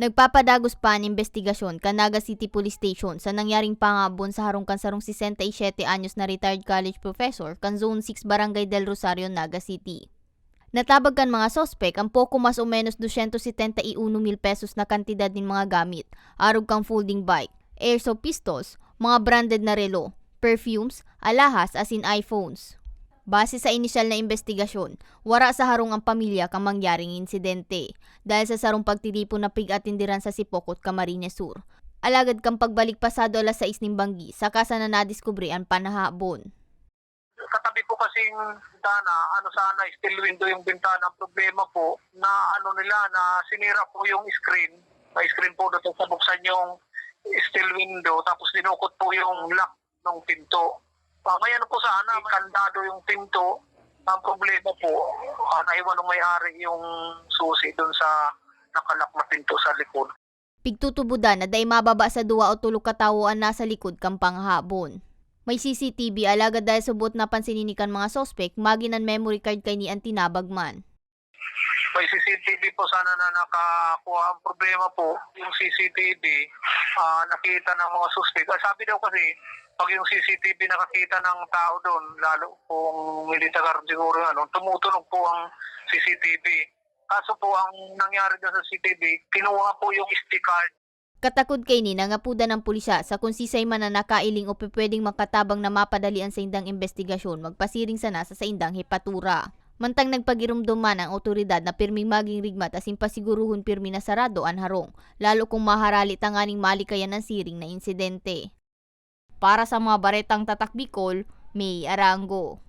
Nagpapadagos pa ang investigasyon ka Naga City Police Station sa nangyaring pangabon sa harong kansarong 67 anyos na retired college professor kan Zone 6 Barangay del Rosario, Naga City. Natabag kan mga sospek ang poko mas o menos 271 mil pesos na kantidad ng mga gamit, arog kang folding bike, airsoft pistols, mga branded na relo, perfumes, alahas as in iPhones. Base sa inisyal na investigasyon, wara sa harong ang pamilya kang mangyaring insidente dahil sa sarong pagtitipon na pig-atindiran sa Sipokot, Camarines Sur. Alagad kang pagbalik pasado alas 6 ng banggi, saka sa na nadiskubre ang panahabon. katabi po kasing bintana, ano sana, still window yung bintana. Ang problema po, na ano nila, na sinira po yung screen. May screen po doon sa buksan yung steel window, tapos dinukot po yung lock ng pinto. May ano po sana, kandado yung pinto. Ang problema po, uh, naiwan ng may-ari yung susi doon sa nakalak na pinto sa likod. Pigtutubudan na day mababa sa duwa o tulog katawuan nasa likod kang panghabon. May CCTV alagad dahil subot na pansinikan mga sospek maginan memory card kay ni Antinabagman. May CCTV po sana na nakakuha. Ang problema po, yung CCTV, ah, nakita ng mga suspect. Ah, sabi daw kasi, pag yung CCTV nakakita ng tao doon, lalo kung militagar siguro, ano, tumutunog po ang CCTV. Kaso po, ang nangyari doon sa CCTV, kinuha po yung SD card Katakod kay ni nangapuda ng pulisya sa kung sisay man na nakailing o pwedeng makatabang na mapadalian sa indang investigasyon magpasiring sana sa sa indang hepatura. Mantang nagpagirumduman ang otoridad na pirming maging rigmat asin pasiguruhon pirmi na sarado ang harong, lalo kung maharali tanganing malikayan ng siring na insidente. Para sa mga baretang tatak Bicol, May Arango.